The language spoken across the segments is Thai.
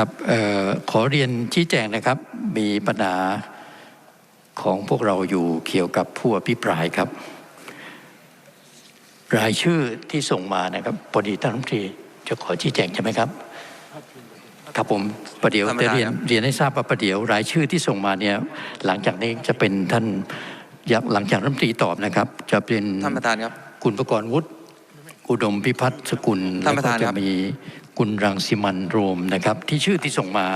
ครับเอ่อขอเรียนชี้แจงนะครับ มีปัญหาของพวกเราอยู่เกี่ยวกับผู้อภิปรายครับ รายชื่อที่ส่งมานะครับพอดีท่านรัฐมนตรีจะขอชี้แจงใช่ไหมครับ ครับผมประเดี๋ยวท่านประจะธานเรียนครับเรียนให้ทราบว่าประเดี๋ยว รายชื่อที่ส่งมาเนี่ย หลังจากนี้จะเป็นท่านหลังจากรัฐมนตรีตอบนะครับ จะเป็นท่านประธานครับคุณประกรณ์วุฒิอุดมพิพัฒน์สกุลท่านประธานแล้วก็ครับจะมี คุณรังสิมันโรมนะครับ ที่ชื่อที่ส่งมา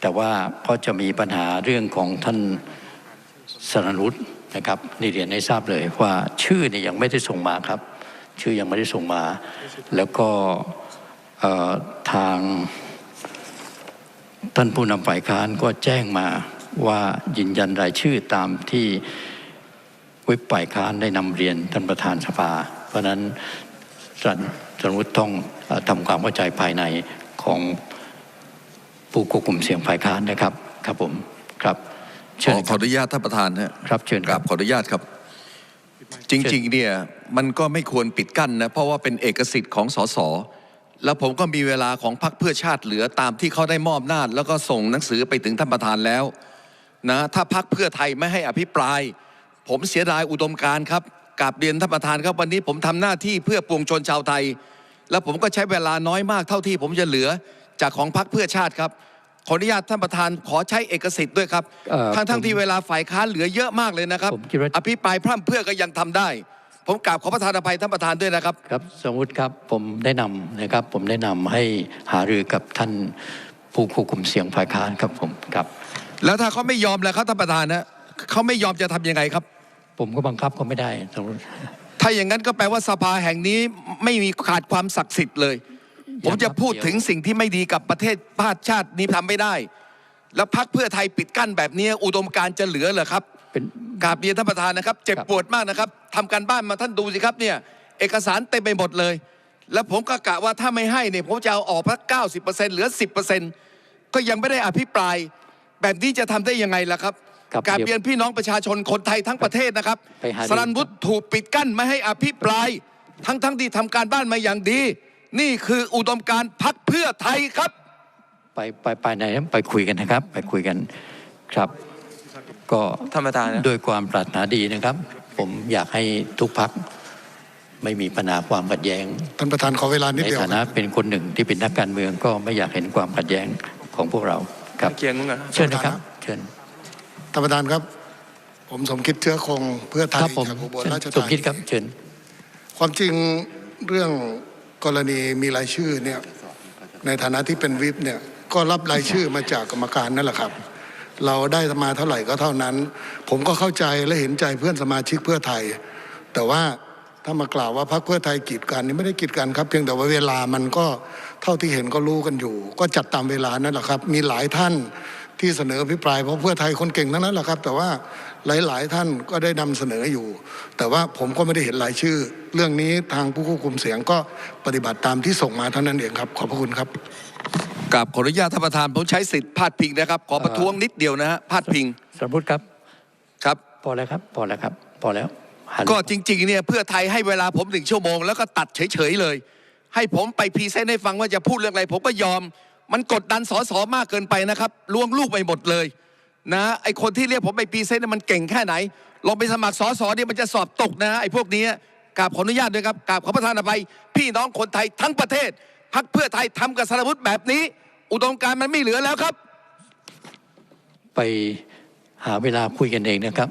แต่ว่าก็จะมีปัญหาเรื่องของท่านสรนุษนะครับนี่เรียนให้ทราบเลยว่าชื่อเนี่ยยังไม่ได้ส่งมาครับ ชื่อยังไม่ได้ส่งมา แล้วก็ทางท่านผู้นำฝ่ายค้านก็แจ้งมาว่ายืนยันรายชื่อตามที่ว็บฝ่ายค้านได้นำเรียนท่านประธานสภา เพราะฉะนั้นสัน สนวุฒิต้องเอ่อทำความเข้าใจภายในของผู้ควบคุมเสียงฝ่ายค้านนะครับ ครับผมครับขเชิอญขคอรับอนุญาตท่านประธานฮะครับเชิญกครารับบขออนุญาตครับ จริง ๆ เนี่ยมันก็ไม่ควรปิดกั้นนะเพราะว่าเป็นเอกสิทธิ์ของสสแล้วผมก็มีเวลาของพรรคเพื่อชาติเหลือตามที่เขาได้มอบหน้าจแล้วก็ส่งหนังสือไปถึงท่านประธานแล้วนะถ้าพรรคเพื่อไทยไม่ให้อภิปราย ผมเสียดายอุดมการณ์ครับ กราบเรียนท่านประธานครับวันนี้ผมทำหน้าที่เพื่อปวงชนชาวไทย แล้วผมก็ใช้เวลาน้อยมากเท่าที่ผมจะเหลือจากของพรรคเพื่อชาติครับ ขออนุญาตท่านประธานขอใช้เอกสิทธิ์ด้วยครับเอ่อทั้งทั้งผมที่เวลาฝ่ายค้านเหลือเยอะมากเลยนะครับผมคิดว่าอภิปรายพร่ำเพรื่อก็ยังทำได้ ผมกราบขอประทานอภัยท่านประธานด้วยนะครับครับสมมติครับผมแนะนำนะครับ ผมแนะนำให้หารือกับท่านผู้ควบคุมเสียงฝ่ายค้านครับผมครับ แล้วถ้าเขาไม่ยอมแล้วครับท่านประธานนะเขาไม่ยอมจะทำยังไงครับ ผมก็บังคับเขาไม่ได้สมมติถ้าอย่างนั้นก็แปลว่าสภาแห่งนี้ไม่มีขาดความศักดิ์สิทธิ์เลย ผมจะพูดถึงสิ่งที่ไม่ดีกับประเทศชาติชาตินี้ทำไม่ได้ แล้วพักเพื่อไทยปิดกั้นแบบนี้อุดมการณ์จะเหลือเหรอครับเป็นกราบเรียนท่านประธานนะครับ เจ็บครับปวดมากนะครับทำการบ้านมาท่านดูสิครับเนี่ยเอกสารเต็มไปหมดเลย แล้วผมก็กะว่าถ้าไม่ให้เนี่ยผมจะเอาออกพักเก้าสิบเปอร์เซ็นต์เหลือสิบเปอร์เซ็นต์ก็ยังไม่ได้อภิปราย แบบนี้จะทำได้ยังไงล่ะครับครับ กราบเดี๋ยวเรียนพี่น้องประชาชนคนไทยทั้งประเทศนะครับไปหารือสรันวุฒิถูกปิดกั้นไม่ให้อภิปราย ทั้งทั้งที่ทำการบ้านมาอย่างดี นี่คืออุดมการณ์พักเพื่อไทยครับ ไปไปไปไหนนะไปคุยกันนะครับ ไปคุยกันครับ ก็ท่านประธานนะด้วยความปรารถนาดีนะครับ ผมอยากให้ทุกพักไม่มีปัญหาความขัดแย้งท่านประธานขอเวลานิดในเดียวฐานะเป็นคนหนึ่งที่เป็นนักการเมืองก็ไม่อยากเห็นความขัดแย้งของพวกเราครับเกียงมึงอะเชิญนะครับ เชิญ ท่านประธานครับ ผมสมคิดเชื้อคงเพื่อไทคยรับผมจากอุบลราชสมธาคิดนีครับเชิญความจริงเรื่องกรณีมีรายชื่อเนี่ยในฐานะที่เป็นวิปเนี่ยก็รับรายชื่อมาจากกรรมการนั่นแหละครับ เราได้มาเท่าไหร่ก็เท่านั้น ผมก็เข้าใจและเห็นใจเพื่อนสมาชิกเพื่อไทย แต่ว่าถ้ามากล่าวว่าพรรคเพื่อไทยกีดกันนี่ไม่ได้กีดกันครับ เพียงแต่ว่าเวลามันก็เท่าที่เห็นก็รู้กันอยู่ ก็จัดตามเวลานั่นแหละครับ มีหลายท่าน ที่เสนอพิปรายเพราะเพื่อไทยคนเก่งทั้งนั้นแหละครับ แต่ว่าหลาย ๆ ท่านก็ได้นำเสนออยู่ แต่ว่าผมก็ไม่ได้เห็นรายชื่อ เรื่องนี้ทางผู้ควบคุมเสียงก็ปฏิบัติตามที่ส่งมาเท่านั้นเองครับ ขอบพระคุณครับกราบขออนุญาตท่านประธานผมใช้สิทธิ์พาดพิงนะครับ ขอประท้วงนิดเดียวนะฮะพาดพิงสมมติครับครับ พอแล้วครับ พอแล้วครับพอแล้วหันก็จริง ๆ เนี่ยเพื่อไทยให้เวลาผมหนึ่งชั่วโมงแล้วก็ตัดเฉย ๆ เลย ให้ผมไปพรีเซนต์ให้ฟังว่าจะพูดเรื่องอะไร ผมก็ยอม มันกดดันสอสอมากเกินไปนะครับลวงลูกไปหมดเลยนะไอคนที่เรียกผมไปพรีเซนเนี่ยมันเก่งแค่ไหนลองไปสมัครสอสอเนี่ยมันจะสอบตกนะไอพวกนี้กราบขออนุญาตด้วยครับกราบขอประทานอภัยพี่น้องคนไทยทั้งประเทศพักเพื่อไทยทำกับสารวุฒิแบบนี้ อุดมการณ์มันไม่เหลือแล้วครับ ไปหาเวลาคุยกันเองนะครับ